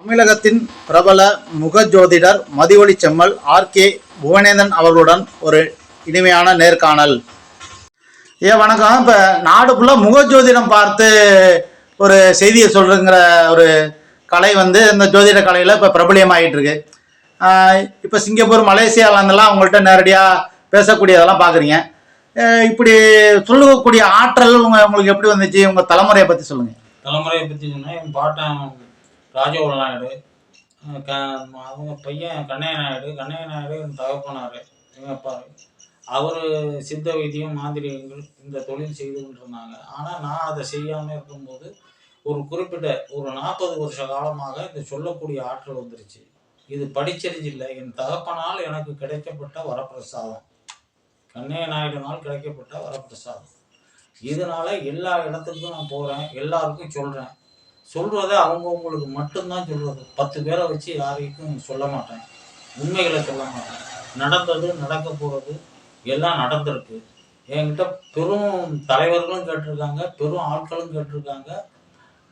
தமிழகத்தின் பிரபல முகஜோதிடர் மதிவொளி செம்மல் ஆர் கே புவனேந்தன் அவர்களுடன் ஒரு இனிமையான நேர்காணல். ஏ வணக்கம். இப்போ நாடு ஃபுல்லாக முகஜோதிடம் பார்த்து ஒரு செய்தியை சொல்கிறங்கிற ஒரு கலை வந்து இந்த ஜோதிட கலையில் இப்போ பிரபலியமாயிட்டு இருக்கு இப்போ சிங்கப்பூர் மலேசியாவிலேருந்துலாம் அவங்கள்ட்ட நேரடியாக பேசக்கூடியதெல்லாம் பார்க்குறீங்க இப்படி சொல்லக்கூடிய ஆற்றல் உங்கள் உங்களுக்கு எப்படி வந்துச்சு? உங்கள் தலைமுறையை பற்றி சொல்லுங்கள் தலைமுறையை பற்றி சொன்னால் என் பாட்டன் ராஜகோல நாயுடு க அவங்க பையன் கண்ணைய நாயுடு கண்ணைய நாயுடு என் தகப்பனார் எங்கள் அப்பா அவர் சித்த வைத்தியம் மாந்திரிகங்கள் இந்த தொழில் செய்து கொண்டிருந்தாங்க. ஆனால் நான் அதை செய்யாமல் இருக்கும்போது ஒரு குறிப்பிட்ட ஒரு நாற்பது வருஷ காலமாக இந்த சொல்லக்கூடிய ஆற்றல் வந்துருச்சு. இது படிச்சறிஞ்சில்லை. என் தகப்பனால் எனக்கு கிடைக்கப்பட்ட வரப்பிரசாதம். கண்ணைய நாயுடுனால் கிடைக்கப்பட்ட வரப்பிரசாதம். இதனால எல்லா இடத்துக்கும் நான் போகிறேன் எல்லாருக்கும் சொல்கிறேன் சொல்கிறத அவங்கவுங்களுக்கு மட்டும்தான் சொல்கிறது பத்து பேரை வச்சு யாரையும் சொல்ல மாட்டேன். உண்மைகளை சொல்ல மாட்டேன். நடந்தது நடக்க போகிறது எல்லாம் நடந்திருக்கு. என்கிட்ட பெரும் தலைவர்களும் கேட்டிருக்காங்க பெரும் ஆட்களும் கேட்டிருக்காங்க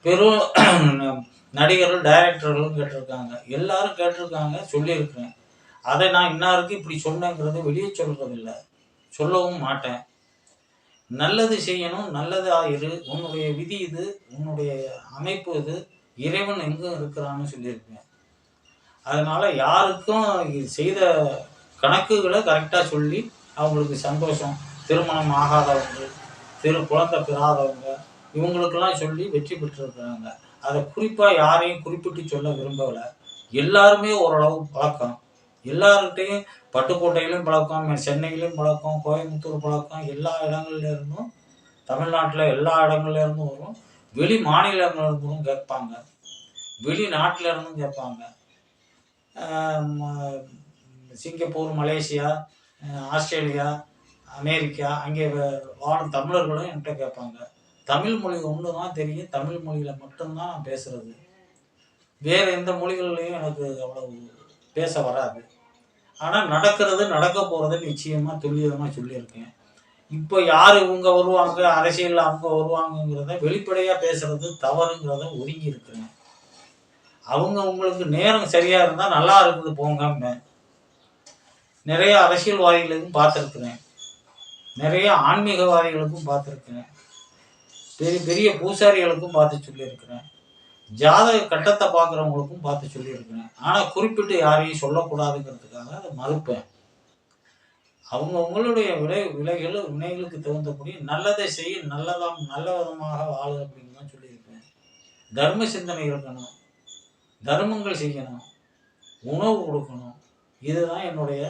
பெரும் நடிகர்கள் டைரக்டர்களும் கேட்டிருக்காங்க. எல்லாரும் கேட்டிருக்காங்க சொல்லியிருக்கிறேன். அதை நான் இன்னாருக்கு இப்படி சொன்னேங்கிறத வெளியே சொல்கிறதில்ல சொல்லவும் மாட்டேன். நல்லது செய்யணும் நல்லது ஆயிரு உன்னுடைய விதி இது உன்னுடைய அமைப்பு இது. இறைவன் எங்கும் இருக்கிறான்னு சொல்லியிருக்கேன் அதனால யாருக்கும் செய்த கணக்குகளை கரெக்டாக சொல்லி அவங்களுக்கு சந்தோஷம். திருமணம் ஆகாதவங்க திரு குழந்தை பெறாதவங்க இவங்களுக்கெல்லாம் சொல்லி வெற்றி பெற்றிருக்கிறாங்க. அதை குறிப்பாக யாரையும் குறிப்பிட்டு சொல்ல விரும்பலை எல்லாருமே ஓரளவு பழக்கம். எல்லார்கிட்டையும் பட்டுக்கோட்டையிலும் பழக்கம் சென்னையிலும் பழக்கம் கோயம்புத்தூர் பழக்கம் எல்லா இடங்கள்லேருந்தும் தமிழ்நாட்டில் எல்லா இடங்கள்லேருந்தும் வரும். வெளி மாநிலங்களிலிருந்தும் கேட்பாங்க. வெளிநாட்டில் இருந்தும் கேட்பாங்க. சிங்கப்பூர் மலேசியா ஆஸ்திரேலியா அமெரிக்கா அங்கே வாழும் தமிழர்களும் என்கிட்ட கேட்பாங்க. தமிழ் மொழி ஒன்று தான் தெரியும். தமிழ் மொழியில் மட்டும்தான் நான் பேசுகிறது வேறு எந்த மொழிகள்லையும் எனக்கு அவ்வளவு பேச வராது. ஆனால் நடக்கிறது நடக்க போகிறத நிச்சயமாக துல்லியமாக சொல்லியிருக்கேன். இப்போ யார் இவங்க வருவாங்க அரசியலில் அவங்க வருவாங்கங்கிறத வெளிப்படையாக பேசுறது தவறுங்கிறத ஒதுங்கி இருக்கிறேன் அவங்க உங்களுக்கு நேரம் சரியாக இருந்தால் நல்லா இருக்குது போங்க நிறைய அரசியல்வாதிகளுக்கும் பார்த்துருக்குறேன். நிறைய ஆன்மீகவாதிகளுக்கும் பார்த்துருக்குறேன். பெரிய பெரிய பூசாரிகளுக்கும் பார்த்து சொல்லியிருக்கிறேன். ஜாதக கட்டத்தை பார்க்குறவங்களுக்கும் பார்த்து சொல்லியிருக்கிறேன் ஆனால் குறிப்பிட்டு யாரையும் சொல்லக்கூடாதுங்கிறதுக்காக அதை மறுப்பேன். அவங்கவுங்களுடைய விளை விலைகள் வினைகளுக்கு தகுந்தபடி நல்லதை செய்ய நல்லதாம் நல்ல விதமாக வாழு அப்படின்னு தான் சொல்லியிருப்பேன் தர்ம சிந்தனை இருக்கணும். தர்மங்கள் செய்யணும். உணவு கொடுக்கணும். இதுதான் என்னுடைய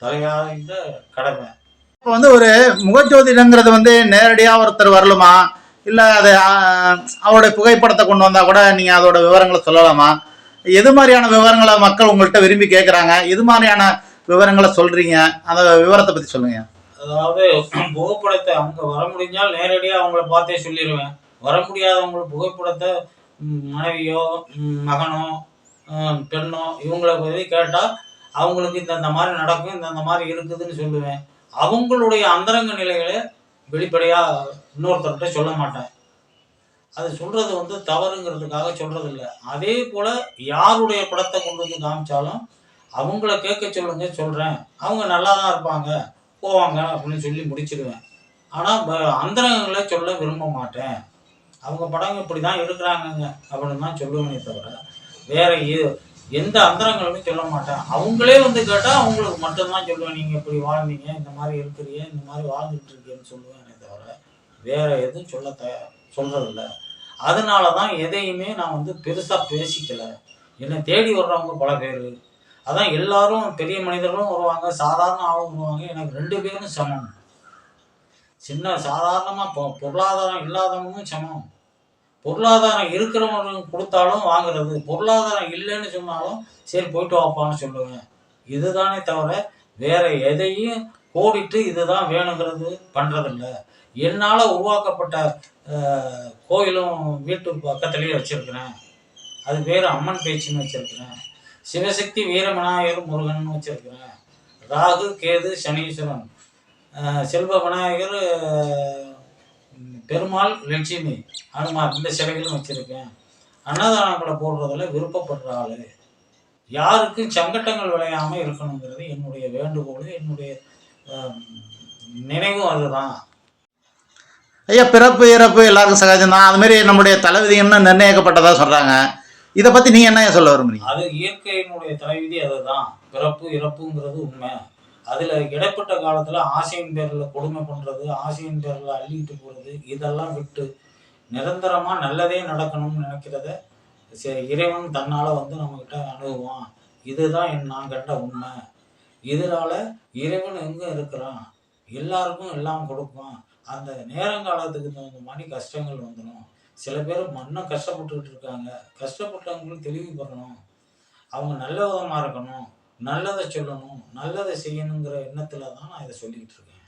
தலையாய்ந்த கடமை. இப்போ வந்து ஒரு முகஜோதிடங்கிறது வந்து நேரடியாக ஒருத்தர் வரலுமா? இல்லை அது அவருடைய புகைப்படத்தை கொண்டு வந்தால் கூட நீங்கள் அதோட விவரங்களை சொல்லலாமா? எது மாதிரியான விவரங்களை மக்கள் உங்கள்கிட்ட விரும்பி கேட்குறாங்க எது மாதிரியான விவரங்களை சொல்கிறீங்க அந்த விவரத்தை பற்றி சொல்லுங்க. அதாவது புகைப்படத்தை அவங்க வர முடிஞ்சால் நேரடியாக அவங்கள பார்த்தே சொல்லிடுவேன் வர முடியாதவங்களோட புகைப்படத்தை மனைவியோ மகனோ பெண்ணோ இவங்களை பற்றி கேட்டால் அவங்களுக்கு இந்தந்த மாதிரி நடக்கும் இந்தந்த மாதிரி இருக்குதுன்னு சொல்லுவேன். அவங்களுடைய அந்தரங்க நிலைகளை வெளிப்படையாக இன்னொருத்தர்கிட்ட சொல்ல மாட்டேன். அது சொல்கிறது வந்து தவறுங்கிறதுக்காக சொல்கிறது இல்லை அதே போல் யாருடைய படத்தை கொண்டு வந்து காமிச்சாலும் அவங்கள கேட்க சொல்லுங்க சொல்கிறேன் அவங்க நல்லா தான் இருப்பாங்க போவாங்க அப்படின்னு சொல்லி முடிச்சிடுவேன். ஆனால் அந்தரங்களை சொல்ல விரும்ப மாட்டேன். அவங்க படம் இப்படி தான் இருக்கிறாங்கங்க அப்படின்னு தான் சொல்லுவேனே தவிர வேற எந்த அந்தரங்களுமே சொல்ல மாட்டேன். அவங்களே வந்து கேட்டால் அவங்களுக்கு மட்டும்தான் சொல்லுவேன். நீங்கள் இப்படி வாழ்ந்தீங்க இந்த மாதிரி இருக்கிறீங்க இந்த மாதிரி வாழ்ந்துட்டு இருக்கீங்கன்னு சொல்லுவேனே தவிர வேற எதுவும் சொல்ல த சொல்றதில்ல. அதனால தான் எதையுமே நான் வந்து பெருசாக பேசிக்கல. என்னை தேடி வர்றவங்க பல பேர். அதான் எல்லாரும் பெரிய மனிதர்களும் வருவாங்க சாதாரண ஆளும் வருவாங்க. எனக்கு ரெண்டு பேரும் சமம். சின்ன சாதாரணமாக பொ பொருளாதாரம் இல்லாதவங்களும் சமம். பொருளாதாரம் இருக்கிறவங்களுக்கு கொடுத்தாலும் வாங்குறது. பொருளாதாரம் இல்லைன்னு சொன்னாலும் சரி போயிட்டு வாப்பான்னு சொல்லுவேன். இதுதானே தவிர வேற எதையும் கோடிட்டு இதுதான் வேணுங்கிறது பண்ணுறதில்ல என்னால் உருவாக்கப்பட்ட கோயிலும் வீட்டு பக்கத்துலேயே வச்சுருக்கிறேன். அது பேர் அம்மன் பேச்சுன்னு வச்சுருக்கிறேன். சிவசக்தி வீர விநாயகர் முருகன் வச்சுருக்கிறேன். ராகு கேது சனீஸ்வரன். செல்வ விநாயகர் பெருமாள் லட்சுமி. ஹனுமார் இந்த சிலைகளும் வச்சுருக்கேன். அன்னதானங்களை போடுறதில் விருப்பப்படுற ஆள். யாருக்கும் சங்கட்டங்கள் விளையாமல் இருக்கணுங்கிறது என்னுடைய வேண்டுகோள் என்னுடைய நினைவும் அதுதான். ஐயா பிறப்பு இறப்பு எல்லாருக்கும் சகஜம் தான். அது மாதிரி நம்முடைய என்ன நிர்ணயிக்கப்பட்டதா சொல்றாங்க? இதை பத்தி நீங்கள் என்ன சொல்ல விரும்புறீங்க? அது இயற்கையினுடைய தலைவிதி அதுதான். பிறப்பு இறப்புங்கிறது உண்மை. அதுல இடைப்பட்ட காலத்துல ஆசையின் பேர்ல கொடுமை பண்றது ஆசையின் பேர்ல அள்ளிட்டு போறது இதெல்லாம் விட்டு நிரந்தரமா நல்லதே நடக்கணும்னு நினைக்கிறத சரி, இறைவன் தன்னால வந்து நம்ம கிட்ட அணுகுவான். இதுதான் என் நான் கண்ட உண்மை. இதனால இறைவன் எங்க இருக்கிறான்? எல்லாருக்கும் எல்லாம் கொடுப்பான். அந்த நேரங்காலத்துக்கு தகுந்த மாதிரி கஷ்டங்கள் வந்துடும் சில பேர் மண்ணும் கஷ்டப்பட்டுக்கிட்டு இருக்காங்க. கஷ்டப்பட்டவங்களும் தெளிவு பெறணும் அவங்க நல்ல விதமா இருக்கணும் நல்லதை சொல்லணும். நல்லதை செய்யணுங்கிற எண்ணத்துல தான் நான் இதை சொல்லிக்கிட்டு இருக்கேன்.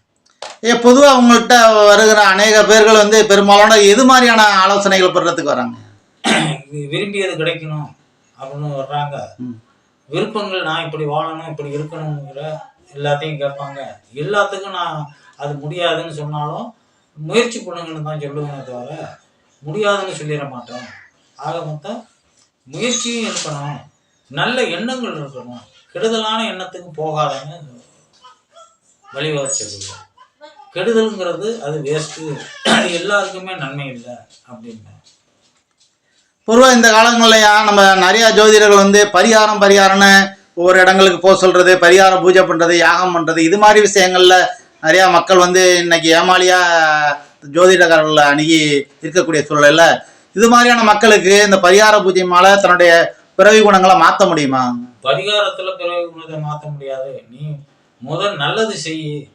ஐயா பொதுவா உங்கள்கிட்ட வருகிற அநேக பேர்கள் வந்து பெரும்பாலான எது மாதிரியான ஆலோசனைகள் பெறத்துக்கு வராங்க? விரும்பியது கிடைக்கணும் அப்படின்னு வர்றாங்க. விருப்பங்கள் நான் இப்படி வாழணும் இப்படி இருக்கணுங்கிற எல்லாத்தையும் கேட்பாங்க. எல்லாத்துக்கும் நான் அது முடியாதுன்னு சொன்னாலும் முயற்சி பண்ணுங்கன்னு தான் சொல்லுவேனே தவிர முடியாதுன்னு சொல்லிட மாட்டோம். ஆக மொத்தம் முயற்சியும் இருக்கணும் நல்ல எண்ணங்கள் இருக்கணும் கெடுதலான எண்ணத்துக்கு போகாதன்னு வழிவகை சொல்லுவேன். கெடுதல்ங்கிறது அது வேஸ்ட்டு அது எல்லாருக்குமே நன்மை இல்லை அப்படின்னு. பொதுவாக இந்த காலங்கள்லயா நம்ம நிறையா ஜோதிடர்கள் வந்து பரிகாரம் பரிகாரம்னு ஒவ்வொரு இடங்களுக்கு போக சொல்கிறது பரிகாரம் பூஜை பண்ணுறது யாகம் பண்ணுறது இது மாதிரி விஷயங்களில் நிறைய மக்கள் வந்து இன்னைக்கு ஏமாளியா ஜோதிடர்கள் அணுகி இருக்கக்கூடிய சூழல்ல இது மாதிரியான மக்களுக்கு இந்த பரிகார பூஜைமால தன்னுடைய பிறவி குணங்களை மாற்ற முடியுமா? பரிகாரத்துல பிறவி குணத்தை மாற்ற முடியாது. நீ முதல் நல்லது செய்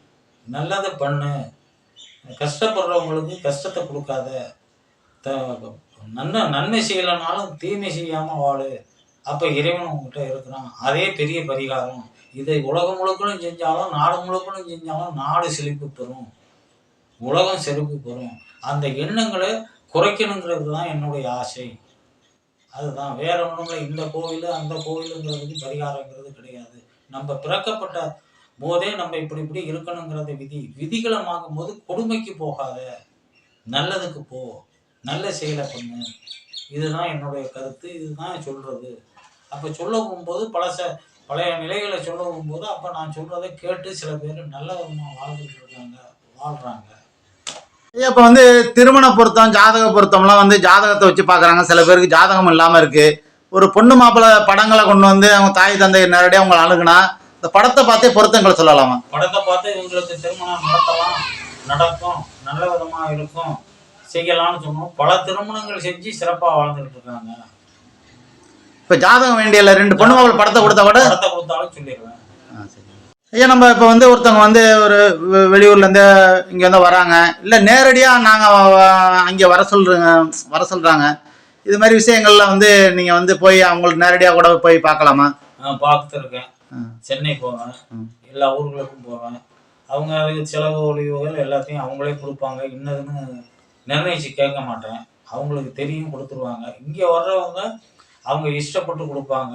நல்லதை பண்ணு. கஷ்டப்படுறவங்களுக்கு கஷ்டத்தை கொடுக்காத. த- நன்மை நன்மை செய்யலைனாலும் தீமை செய்யாம வாழு. அப்ப இறைவன் உங்ககிட்ட இருக்கிறான். அதே பெரிய பரிகாரம். இதை உலகம் முழுக்கணும் செஞ்சாலும் நாடு முழுக்கணும் செஞ்சாலும் நாடு செழிப்பு பெறும். உலகம் செழிப்பு பெறும். அந்த எண்ணங்களை குறைக்கணுங்கிறது தான் என்னுடைய ஆசை. அதுதான். வேற ஒண்ணுமில்ல இந்த கோவில் அந்த கோவிலுங்கிறதுக்கு பரிகாரங்கிறது கிடையாது. நம்ம பிறக்கப்பட்ட போதே நம்ம இப்படி இப்படி இருக்கணுங்கிறத விதி. விதிகளை வாங்கும்போது கொடுமைக்கு போகாத. நல்லதுக்கு போ. நல்ல செயலை பண்ணு. இதுதான் என்னுடைய கருத்து. இதுதான் சொல்றது. அப்போ சொல்ல போகும்போது பழச பழைய நிலைகளை சொல்ல போகும்போது அப்ப நான் சொல்றதை கேட்டு சில பேர் நல்ல விதமா வாழ்ந்துட்டு இருக்காங்க வாழ்றாங்க இப்போ வந்து திருமண பொருத்தம் ஜாதக பொருத்தம்லாம் வந்து ஜாதகத்தை வச்சு பார்க்குறாங்க. சில பேருக்கு ஜாதகம் இல்லாமல் இருக்கு. ஒரு பொண்ணு மாப்பிள்ளை படங்களை கொண்டு வந்து அவங்க தாய் தந்தை நேரடியாக அவங்களை அணுகுனா இந்த படத்தை பார்த்தே பொருத்தங்களை சொல்லலாமா? படத்தை பார்த்து இவங்களுக்கு திருமணம் நடத்தலாம் நடக்கும் நல்ல விதமா இருக்கும் செய்யலாம்னு சொன்னோம். பல திருமணங்கள் செஞ்சு சிறப்பா வாழ்ந்துட்டு இருக்காங்க இப்போ ஜாதகம் வேண்டியல ரெண்டு பொண்ணு மாப்பிள்ளை படத்தை கொடுத்தா கூட படத்தை கொடுத்தாலும் சொல்லிடுவேன். ஐயா நம்ம இப்போ வந்து ஒருத்தவங்க வந்து ஒரு வெளியூர்லேருந்து இங்கே வந்து வராங்க. இல்லை நேரடியாக நாங்கள் அங்கே வர சொல்கிறேங்க வர சொல்கிறாங்க இது மாதிரி விஷயங்கள்ல வந்து நீங்கள் வந்து போய் அவங்களுக்கு நேரடியாக கூட போய் பார்க்கலாமா? நான் பார்த்துருக்கேன். சென்னை போவேன். எல்லா ஊர்களுக்கும் போவேன். அவங்க செலவு ஒழிவுகள் எல்லாத்தையும் அவங்களே கொடுப்பாங்க. இன்னதுன்னு நிர்ணயிச்சு கேட்க மாட்டேன். அவங்களுக்கு தெரியும் கொடுத்துருவாங்க. இங்கே வர்றவங்க அவங்க இஷ்டப்பட்டு கொடுப்பாங்க.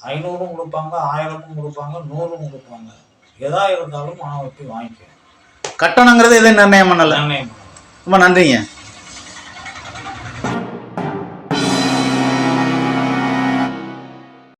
ஐநூறும் கொடுப்பாங்க ஆயிரமும் கொடுப்பாங்க நூறும் கொடுப்பாங்க. எதா இருந்தாலும் நான் போய் வாங்கிக்குவேன் கட்டணங்கிறது எதுவும் நிர்ணயம் பண்ணலை. நிர்ணயம் பண்ணுவேன். ரொம்ப நன்றிங்க.